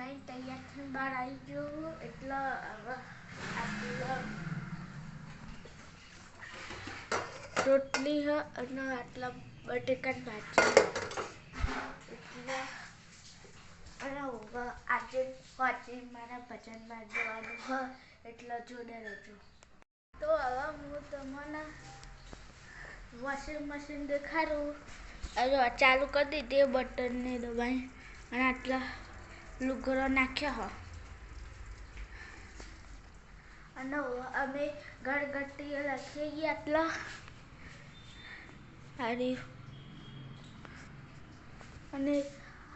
નહીં, તૈયાર થઈને બહાર આવી ગયો એટલે રોટલી હ અને આટલા બટેકા ભાજી એટલે અને આજે પછી મારા ભજનમાં જવાનું હ. એટલે જોડે રહેજો. તો હવે હું તમને વોશિંગ મશીન દેખાડું. અરે ચાલુ કરી દીધી બટનને દબાઈ. અને આટલા લુગડો નાખ્યો અને અમે ગળગટ્ટી લખીએ છીએ આટલા સારી અને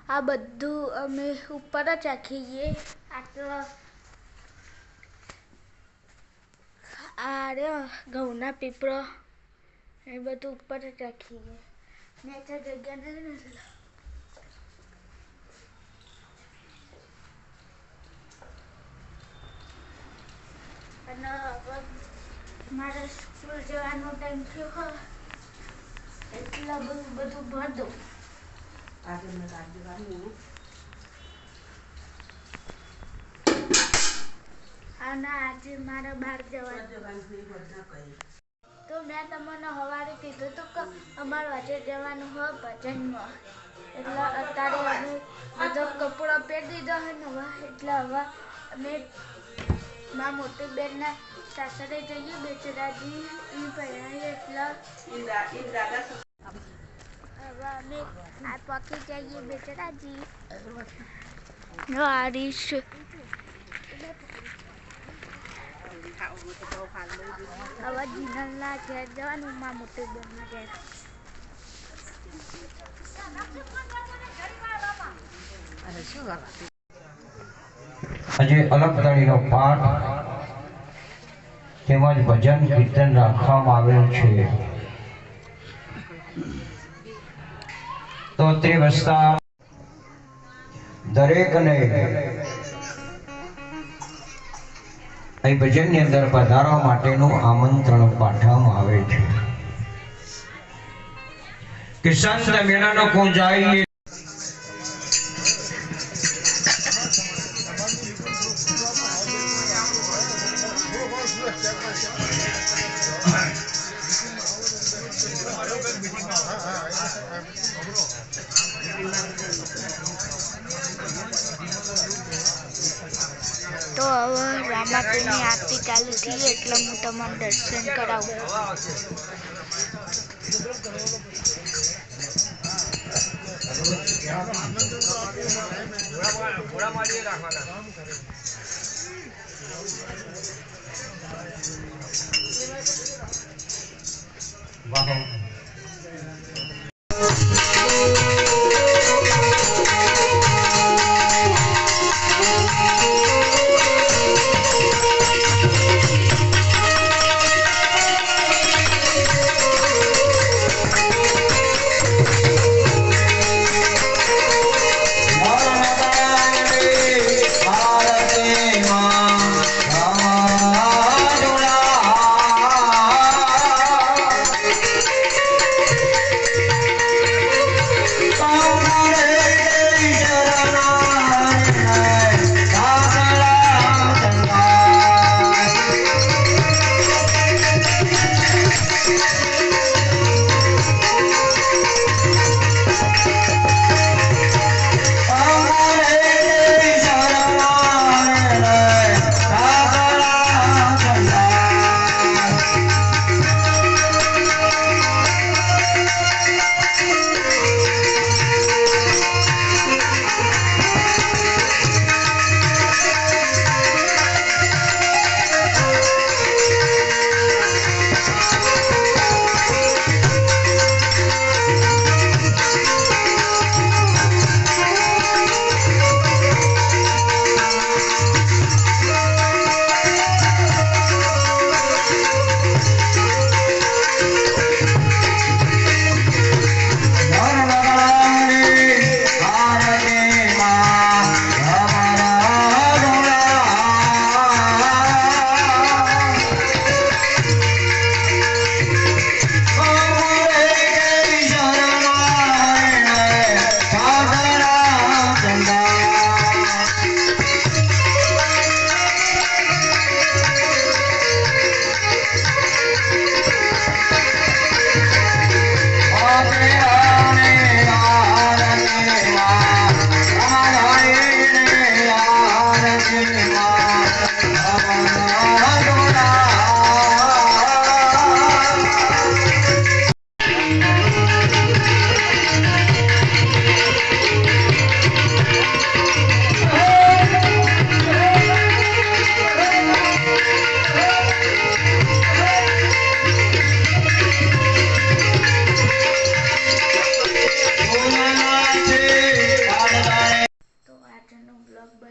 આ બધું અમે ઉપર જ રાખીએ આટલા આ રહ્યો ઘઉંના પીપળો એ બધું ઉપર જ રાખીએ નેચર જગ્યા નથી અને હવે મારે સ્કૂલ જવાનો ટાઈમ થયો એટલા બધું બધું ભર દઉં અને આજે મારે બહાર જવાનું. તો મેં તમને સવારે કીધું હતું કે અમારે આજે જવાનું હોય ભજનમાં. એટલે અત્યારે અમે બધો કપડો પહેરી દીધો હોય ને એટલે હવે અમે મારા મોટી બેનના સાસરે જઈએ બેચરાજી એ પહેરાવીએ એટલે હવે અમે આ પકી જઈએ બેચરાજી નો આરીશ હવે જીનલના ઘેર જવાનું મારા મોટી બેનના ઘેર આજે અલગતાળીનો પાઠ તેમજ ભજન કીર્તન રાખવામાં આવેલ છે. તો તે વસ્તા દરેકને અહીં ભજનની અંદર પધારવા માટેનું આમંત્રણ પાઠવવામાં આવે છે. કિસાન મેળાનો કોઈ જાય તો હવે રામાપીરની આરતી ચાલુ થઈ એટલે હું તમારું દર્શન કરાવું. આરતી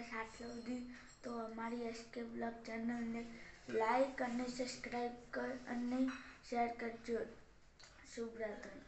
દિવસ આજ સુધી તો અમારી એસ્કેપ લગ ચેનલને લાઈક અને સબસ્ક્રાઈબ કર અને શેર કરજો. શુભ રાત્રિ.